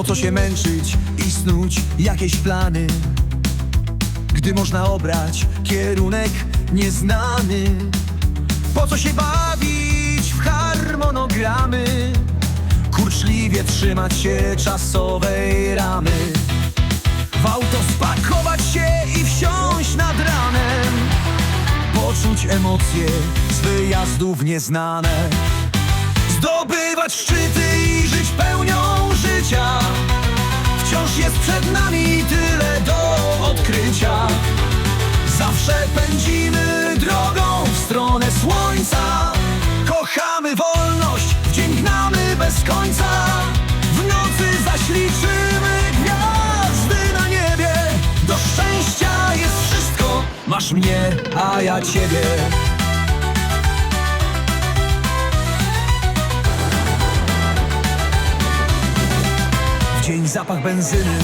Po co się męczyć i snuć jakieś plany? Gdy można obrać kierunek nieznany Po co się bawić w harmonogramy? Kurczliwie trzymać się czasowej ramy. W auto spakować się i wsiąść nad ranem. Poczuć emocje z wyjazdów nieznane. Zdobywać szczyty i żyć pełnią życia. Wciąż jest przed nami tyle do odkrycia. Zawsze pędzimy drogą w stronę słońca. Kochamy wolność, w dzień gnamy bez końca. W nocy zaś liczymy gwiazdy na niebie. Do szczęścia jest wszystko, masz mnie, a ja ciebie benzyny,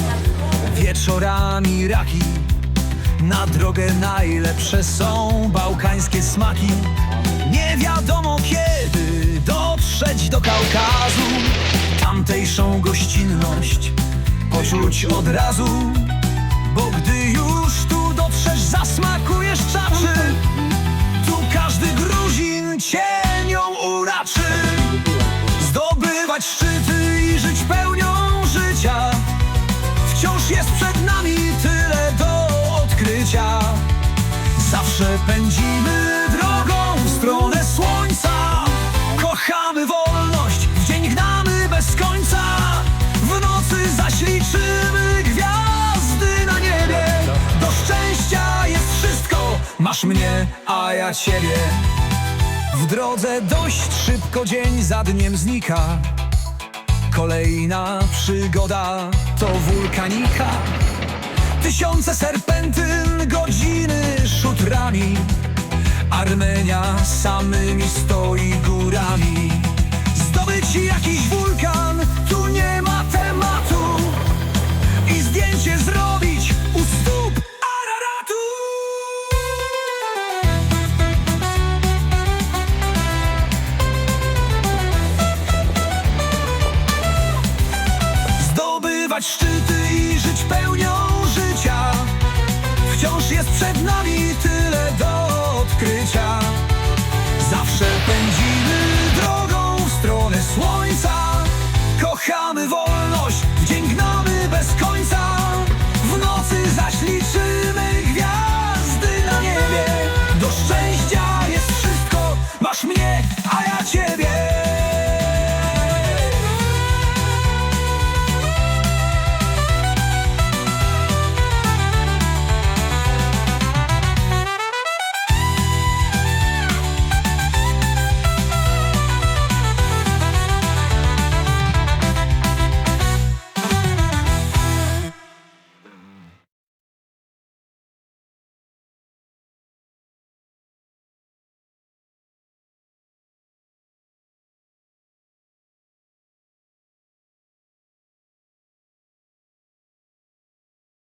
wieczorami raki. Na drogę najlepsze są bałkańskie smaki. Nie wiadomo kiedy dotrzeć do Kaukazu. Tamtejszą gościnność poczuć od razu. Bo gdy już tu dotrzesz zasmakujesz czaczy Tu każdy Gruzin cienią uraczy. Zdobywać szczyty pędzimy drogą w stronę słońca. Kochamy wolność, w dzień gnamy bez końca. W nocy zaś liczymy gwiazdy na niebie. Do szczęścia jest wszystko, masz mnie, a ja ciebie. W drodze dość szybko dzień za dniem znika. Kolejna przygoda to wulkanika. Tysiące serpentyn, godziny szutrami Armenia samymi stoi górami. Zdobyć jakiś wulkan, tu nie ma tematu. I zdjęcie zrobić u stóp Araratu. Zdobywać szczyty przed nami tyle do odkrycia. Zawsze pędzimy drogą w stronę słońca. Kochamy wolność,